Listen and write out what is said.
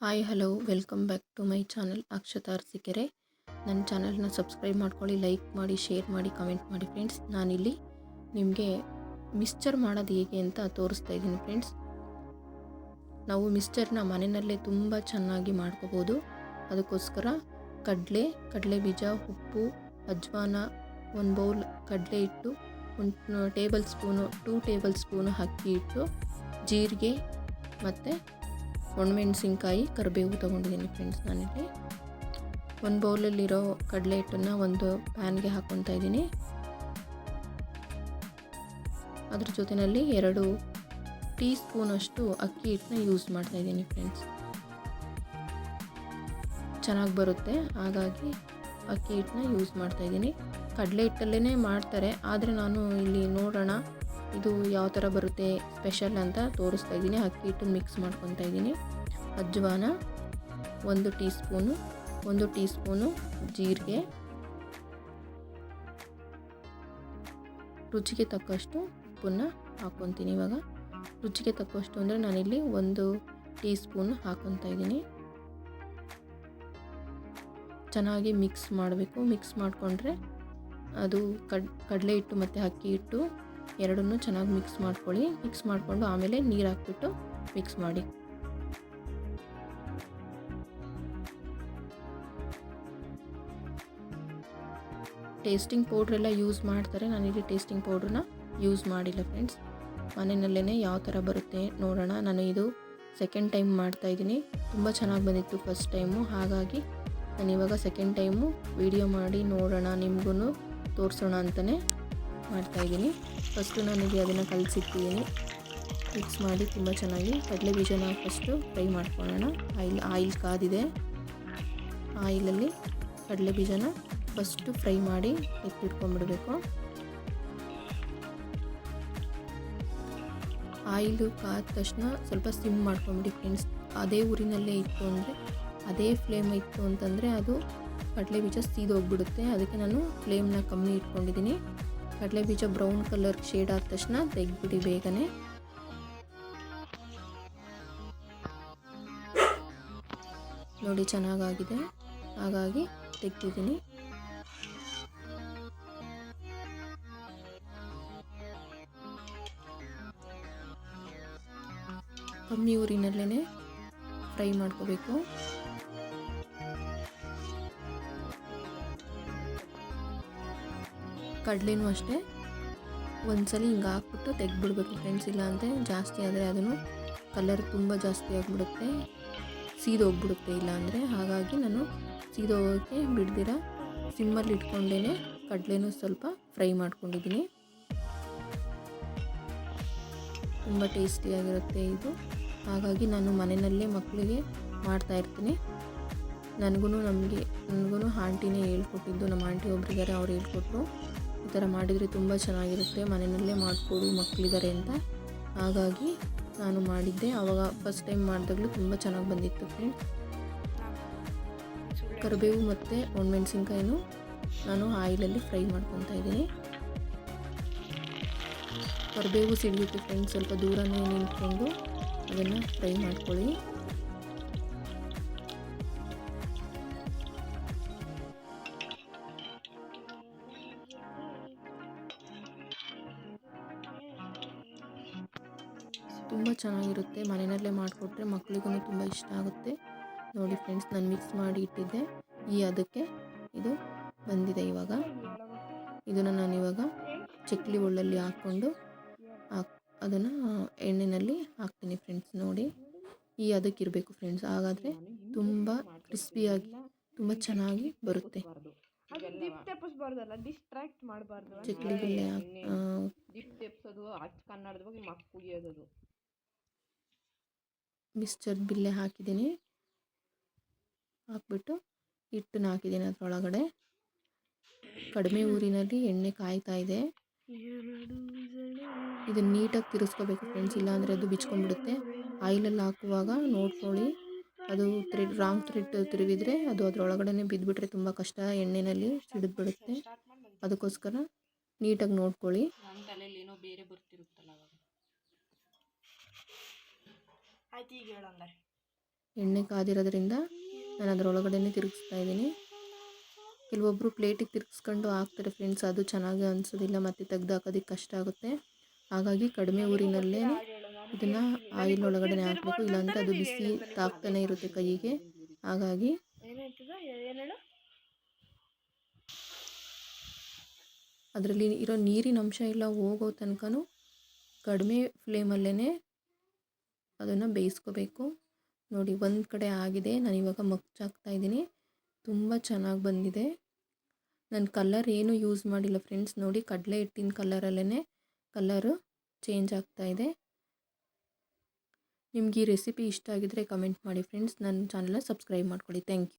Hi hello welcome back to my channel Akshata Arsikere ನನ್ನ ಚಾನಲ್ನ subscribe ಮಾಡ್ಕೊಳ್ಳಿ like ಮಾಡಿ ಶೇರ್ ಮಾಡಿ ಕಮೆಂಟ್ ಮಾಡಿ ಫ್ರೆಂಡ್ಸ್ ನಾನಿಲ್ಲಿ ನಿಮಗೆ ಮಿಕ್ಸ್ಚರ್ ಮಾಡೋದು ಹೇಗೆ ಅಂತ ತೋರಿಸ್ತಾ ಇದ್ದೀನಿ ಫ್ರೆಂಡ್ಸ್ ನಾವು ಮಿಕ್ಸ್ಚರ್ನ ಮನೆಯಲ್ಲೇ ತುಂಬ ಚೆನ್ನಾಗಿ ಮಾಡ್ಕೋಬೋದು. ಅದಕ್ಕೋಸ್ಕರ ಕಡಲೆ ಕಡಲೆ ಬೀಜ, ಉಪ್ಪು, ಅಜ್ವಾನ, ಒಂದು ಬೌಲ್ ಕಡಲೆ ಇಟ್ಟು, ಒಂದು tablespoon two tablespoon ಅಕ್ಕಿ ಇಟ್ಟು, ಜೀರಿಗೆ ಮತ್ತು ಒಣಮೆಣಸಿನ್ಕಾಯಿ ಕರಿಬೇವು ತೊಗೊಂಡಿದ್ದೀನಿ ಫ್ರೆಂಡ್ಸ್ ನಾನಿಲ್ಲಿ. ಒಂದು ಬೌಲಲ್ಲಿರೋ ಕಡಲೆ ಹಿಟ್ಟನ್ನು ಒಂದು ಪ್ಯಾನ್ಗೆ ಹಾಕ್ಕೊತಾ ಇದ್ದೀನಿ. ಅದ್ರ ಜೊತೆಯಲ್ಲಿ ಎರಡು ಟೀ ಸ್ಪೂನಷ್ಟು ಅಕ್ಕಿ ಹಿಟ್ಟನ್ನ ಯೂಸ್ ಮಾಡ್ತಾ ಇದ್ದೀನಿ ಫ್ರೆಂಡ್ಸ್ ಚೆನ್ನಾಗಿ ಬರುತ್ತೆ, ಹಾಗಾಗಿ ಅಕ್ಕಿ ಹಿಟ್ಟನ್ನ ಯೂಸ್ ಮಾಡ್ತಾ ಇದ್ದೀನಿ. ಕಡಲೆ ಹಿಟ್ಟಲ್ಲೇ ಮಾಡ್ತಾರೆ, ಆದರೆ ನಾನು ಇಲ್ಲಿ ನೋಡೋಣ ಇದು ಯಾವ ಥರ ಬರುತ್ತೆ ಸ್ಪೆಷಲ್ ಅಂತ ತೋರಿಸ್ತಾ ಇದ್ದೀನಿ. ಅಕ್ಕಿ ಹಿಟ್ಟು ಮಿಕ್ಸ್ ಮಾಡ್ಕೊತಾ ಇದ್ದೀನಿ. ಅಜ್ವಾನ ಒಂದು ಟೀ ಸ್ಪೂನು ಒಂದು ಟೀ ಸ್ಪೂನು ಜೀರಿಗೆ. ರುಚಿಗೆ ತಕ್ಕಷ್ಟು ಉಪ್ಪನ್ನು ಹಾಕ್ಕೊತೀನಿ ಇವಾಗ. ರುಚಿಗೆ ತಕ್ಕಷ್ಟು ಅಂದರೆ ನಾನಿಲ್ಲಿ ಒಂದು ಟೀ ಸ್ಪೂನ್ ಹಾಕ್ಕೊತಾ ಇದ್ದೀನಿ. ಚೆನ್ನಾಗಿ ಮಿಕ್ಸ್ ಮಾಡಬೇಕು. ಮಿಕ್ಸ್ ಮಾಡಿಕೊಂಡ್ರೆ ಅದು ಕಡ್, ಕಡಲೆ ಹಿಟ್ಟು ಮತ್ತು ಅಕ್ಕಿ ಹಿಟ್ಟು ಎರಡನ್ನೂ ಚೆನ್ನಾಗಿ ಮಿಕ್ಸ್ ಮಾಡ್ಕೊಳ್ಳಿ. ಮಿಕ್ಸ್ ಮಾಡಿಕೊಂಡು ಆಮೇಲೆ ನೀರು ಹಾಕ್ಬಿಟ್ಟು ಮಿಕ್ಸ್ ಮಾಡಿ. ಟೇಸ್ಟಿಂಗ್ ಪೌಡ್ರೆಲ್ಲ ಯೂಸ್ ಮಾಡ್ತಾರೆ. ನಾನಿಲ್ಲಿ ಟೇಸ್ಟಿಂಗ್ ಪೌಡ್ರನ್ನ ಯೂಸ್ ಮಾಡಿಲ್ಲ ಫ್ರೆಂಡ್ಸ್. ಮನೆಯಲ್ಲೇ ಯಾವ ಥರ ಬರುತ್ತೆ ನೋಡೋಣ. ನಾನು ಇದು ಸೆಕೆಂಡ್ ಟೈಮ್ ಮಾಡ್ತಾಯಿದ್ದೀನಿ ತುಂಬ ಚೆನ್ನಾಗಿ ಬಂದಿತ್ತು ಫಸ್ಟ್ ಟೈಮು. ಹಾಗಾಗಿ ನಾನು ಇವಾಗ ಸೆಕೆಂಡ್ ಟೈಮು. ವಿಡಿಯೋ ಮಾಡಿ ನೋಡೋಣ ನಿಮಗೂ ತೋರಿಸೋಣ ಅಂತಲೇ ಮಾಡ್ತಾಯಿದ್ದೀನಿ. ಫಸ್ಟು ನನಗೆ ಅದನ್ನು ಕಲಸಿಟ್ಟಿದ್ದೀನಿ. ಮಿಕ್ಸ್ ಮಾಡಿ ತುಂಬ ಚೆನ್ನಾಗಿ ಕಡಲೆ ಬೀಜನ ಫಸ್ಟು ಫ್ರೈ ಮಾಡ್ಕೊಳ್ಳೋಣ. ಆಯಿಲ್ ಆಯಿಲ್ ಕಾದಿದೆ. ಆಯಿಲಲ್ಲಿ ಕಡಲೆ ಬೀಜನ ಫಸ್ಟು ಫ್ರೈ ಮಾಡಿ ಎತ್ತಿಟ್ಕೊಂಡ್ಬಿಡಬೇಕು ಆಯಿಲು ಕಾದ ತಕ್ಷಣ ಸ್ವಲ್ಪ ಸಿಮ್ ಮಾಡ್ಕೊಂಬಿಡಿ ಫ್ರೆಂಡ್ಸ್. ಅದೇ ಊರಿನಲ್ಲೇ ಇತ್ತು ಅಂದರೆ, ಅದೇ ಫ್ಲೇಮ್ ಇತ್ತು ಅಂತಂದರೆ ಅದು ಕಡಲೆ ಬೀಜ ಸೀದೋಗ್ಬಿಡುತ್ತೆ. ಅದಕ್ಕೆ ನಾನು ಫ್ಲೇಮ್ನ ಕಮ್ಮಿ ಇಟ್ಕೊಂಡಿದ್ದೀನಿ. ಕಡಲೆ ಬೀಜ ಬ್ರೌನ್ ಕಲರ್ ಶೇಡ್ ಆದ ತಕ್ಷಣ ತೆಗ್ಬಿಡಿ ಬೇಗನೆ. ನೋಡಿ ಚೆನ್ನಾಗಾಗಿದೆ. ಹಾಗಾಗಿ ತೆಗ್ದಿದ್ದೀನಿ. ಕಮ್ಮಿ ಊರಿನಲ್ಲೇ ಫ್ರೈ ಮಾಡ್ಕೋಬೇಕು. ಕಡಲೆನೂ ಅಷ್ಟೇ. ಒಂದ್ಸಲ ಹಿಂಗೆ ಹಾಕ್ಬಿಟ್ಟು ತೆಗ್ದುಬಿಡ್ಬೇಕು ಫ್ರೆಂಡ್ಸ್ ಇಲ್ಲ ಅಂದರೆ ಜಾಸ್ತಿ ಆದರೆ ಅದನ್ನು ಕಲರ್ ತುಂಬ ಜಾಸ್ತಿ ಆಗಿಬಿಡುತ್ತೆ. ಸೀದೋಗ್ಬಿಡುತ್ತೆ ಇಲ್ಲ ಅಂದರೆ. ಹಾಗಾಗಿ ನಾನು ಸೀದೋಗೋಕ್ಕೆ ಬಿಡ್ದಿರ ಸಿಮ್ಮಲ್ಲಿ ಇಟ್ಕೊಂಡೇ ಕಡಲೆನೂ ಸ್ವಲ್ಪ ಫ್ರೈ ಮಾಡ್ಕೊಂಡಿದ್ದೀನಿ. ತುಂಬ ಟೇಸ್ಟಿಯಾಗಿರುತ್ತೆ ಇದು. ಹಾಗಾಗಿ ನಾನು ಮನೆಯಲ್ಲೇ ಮಕ್ಕಳಿಗೆ ಮಾಡ್ತಾಯಿರ್ತೀನಿ ನನಗೂ ನಮಗೆ ನನಗೂ ಆಂಟಿನೇ ಹೇಳ್ಕೊಟ್ಟಿದ್ದು, ನಮ್ಮ ಆಂಟಿ ಒಬ್ರಿದ್ದಾರೆ, ಅವ್ರು ಹೇಳ್ಕೊಟ್ರು. ಈ ಥರ ಮಾಡಿದರೆ ತುಂಬ ಚೆನ್ನಾಗಿರುತ್ತೆ, ಮನೆಯಲ್ಲೇ ಮಾಡಿಕೊಡು ಮಕ್ಕಳಿದ್ದಾರೆ ಅಂತ. ಹಾಗಾಗಿ ನಾನು ಮಾಡಿದ್ದೆ. ಆವಾಗ ಫಸ್ಟ್ ಟೈಮ್ ಮಾಡಿದಾಗಲೂ ತುಂಬ ಚೆನ್ನಾಗಿ ಬಂದಿತ್ತು ಫ್ರೆಂಡ್ಸ್ ಕರಿಬೇವು ಮತ್ತು ಒಣಮೆಣ್ಸಿನ್ಕಾಯಿನೂ ನಾನು ಆಯಿಲಲ್ಲಿ ಫ್ರೈ ಮಾಡ್ಕೊತಾ ಇದ್ದೀನಿ. ಕರಿಬೇವು ಸಿಡಿಯುತ್ತೆ ಫ್ರೆಂಡ್ಸ್ ಸ್ವಲ್ಪ ದೂರನೇ ನಿಂತ್ಕೊಂಡು ಅದನ್ನು ಫ್ರೈ ಮಾಡ್ಕೊಳ್ಳಿ. ತುಂಬ ಚೆನ್ನಾಗಿರುತ್ತೆ. ಮನೆಯಲ್ಲೇ ಮಾಡಿಕೊಟ್ರೆ ಮಕ್ಕಳಿಗೂ ತುಂಬ ಇಷ್ಟ ಆಗುತ್ತೆ. ನೋಡಿ ಫ್ರೆಂಡ್ಸ್ ನಾನು ಮಿಕ್ಸ್ ಮಾಡಿ ಇಟ್ಟಿದ್ದೆ. ಈ ಅದಕ್ಕೆ ಇದು ಬಂದಿದೆ ಇವಾಗ. ಇದನ್ನು ನಾನು ಇವಾಗ ಚಕ್ಲಿ ಒಳ್ಳಲ್ಲಿ ಹಾಕ್ಕೊಂಡು ಹಾಕ್ ಅದನ್ನು ಎಣ್ಣೆಯಲ್ಲಿ ಹಾಕ್ತೀನಿ ಫ್ರೆಂಡ್ಸ್ ನೋಡಿ. ಈ ಅದಕ್ಕಿರಬೇಕು ಫ್ರೆಂಡ್ಸ್ ಹಾಗಾದರೆ ತುಂಬ ಕ್ರಿಸ್ಪಿಯಾಗಿ ತುಂಬ ಚೆನ್ನಾಗಿ ಬರುತ್ತೆ. ದಿಪ್ ತೆಪ್ಪಿಸ್ಬಾರ್ದಲ್ಲ ಮಿಕ್ಸ್ಚರ್ ಬಿಲ್ಲೆ ಹಾಕಿದ್ದೀನಿ. ಹಾಕ್ಬಿಟ್ಟು ಹಿಟ್ಟನ್ನ ಹಾಕಿದ್ದೀನಿ ಅದರೊಳಗಡೆ. ಕಡಿಮೆ ಊರಿನಲ್ಲಿ ಎಣ್ಣೆ ಕಾಯ್ತಾ ಇದೆ. ಇದನ್ನು ನೀಟಾಗಿ ತಿರ್ಸ್ಕೋಬೇಕು ಫ್ರೆಂಡ್ಸ್, ಇಲ್ಲಾಂದರೆ ಅದು ಬಿಚ್ಕೊಂಡ್ಬಿಡುತ್ತೆ. ಆಯಿಲಲ್ಲಿ ಹಾಕುವಾಗ ನೋಡ್ಕೊಳ್ಳಿ. ಅದು ಥ್ರೆಡ್, ರಾಂಗ್ ಥ್ರೆಡ್ ತಿರುಗಿದ್ರೆ ಅದು ಅದರೊಳಗಡೆ ಬಿದ್ದುಬಿಟ್ರೆ ತುಂಬ ಕಷ್ಟ. ಎಣ್ಣೆಯಲ್ಲಿ ಸಿಡಿದ್ಬಿಡುತ್ತೆ. ಅದಕ್ಕೋಸ್ಕರ ನೀಟಾಗಿ ನೋಡ್ಕೊಳ್ಳಿ. ಆಯ್ತು ಈಗ ಹೇಳಂಗಾರೆ ಎಣ್ಣೆ ಕಾದಿರೋದ್ರಿಂದ ನಾನು ಅದರೊಳಗಡೆನೇ ತಿರುಗಿಸ್ತಾ ಇದ್ದೀನಿ. ಕೆಲವೊಬ್ಬರು ಪ್ಲೇಟಿಗೆ ತಿರುಗಿಸ್ಕೊಂಡು ಹಾಕ್ತಾರೆ ಫ್ರೆಂಡ್ಸ್ ಅದು ಚೆನ್ನಾಗಿ ಅನಿಸೋದಿಲ್ಲ ಮತ್ತು ತೆಗ್ದು ಹಾಕೋದಕ್ಕೆ ಕಷ್ಟ ಆಗುತ್ತೆ. ಹಾಗಾಗಿ ಕಡಿಮೆ ಊರಿನಲ್ಲೇ ಇದನ್ನು ಆಯಿಲ್ ಒಳಗಡೆ ಹಾಕಬೇಕು ಇಲ್ಲಾಂದರೆ ಅದು ಬಿಸಿ ತಾಕ್ತಾನೆ ಇರುತ್ತೆ ಕೈಗೆ. ಹಾಗಾಗಿ ಅದರಲ್ಲಿ ಇರೋ ನೀರಿನ ಅಂಶ ಎಲ್ಲ ಹೋಗೋ ತನಕನೂ ಕಡಿಮೆ ಫ್ಲೇಮಲ್ಲೇ ಅದನ್ನು ಬೇಯಿಸ್ಕೋಬೇಕು. ನೋಡಿ, ಒಂದು ಕಡೆ ಆಗಿದೆ. ನಾನು ಇವಾಗ ಮಗ್ಚಾಕ್ತಾ ಇದ್ದೀನಿ. ತುಂಬ ಚೆನ್ನಾಗಿ ಬಂದಿದೆ. ನಾನು ಕಲರ್ ಏನು ಯೂಸ್ ಮಾಡಿಲ್ಲ ಫ್ರೆಂಡ್ಸ್ ನೋಡಿ, ಕಡಲೆ ಹಿಟ್ಟಿನ ಕಲರಲ್ಲೇ ಕಲರು ಚೇಂಜ್ ಆಗ್ತಾ ಇದೆ. ನಿಮ್ಗೆ ಈ ರೆಸಿಪಿ ಇಷ್ಟ ಆಗಿದ್ದರೆ ಕಮೆಂಟ್ ಮಾಡಿ ಫ್ರೆಂಡ್ಸ್ ನನ್ನ ಚಾನಲ್ನ ಸಬ್ಸ್ಕ್ರೈಬ್ ಮಾಡ್ಕೊಳ್ಳಿ. Thank you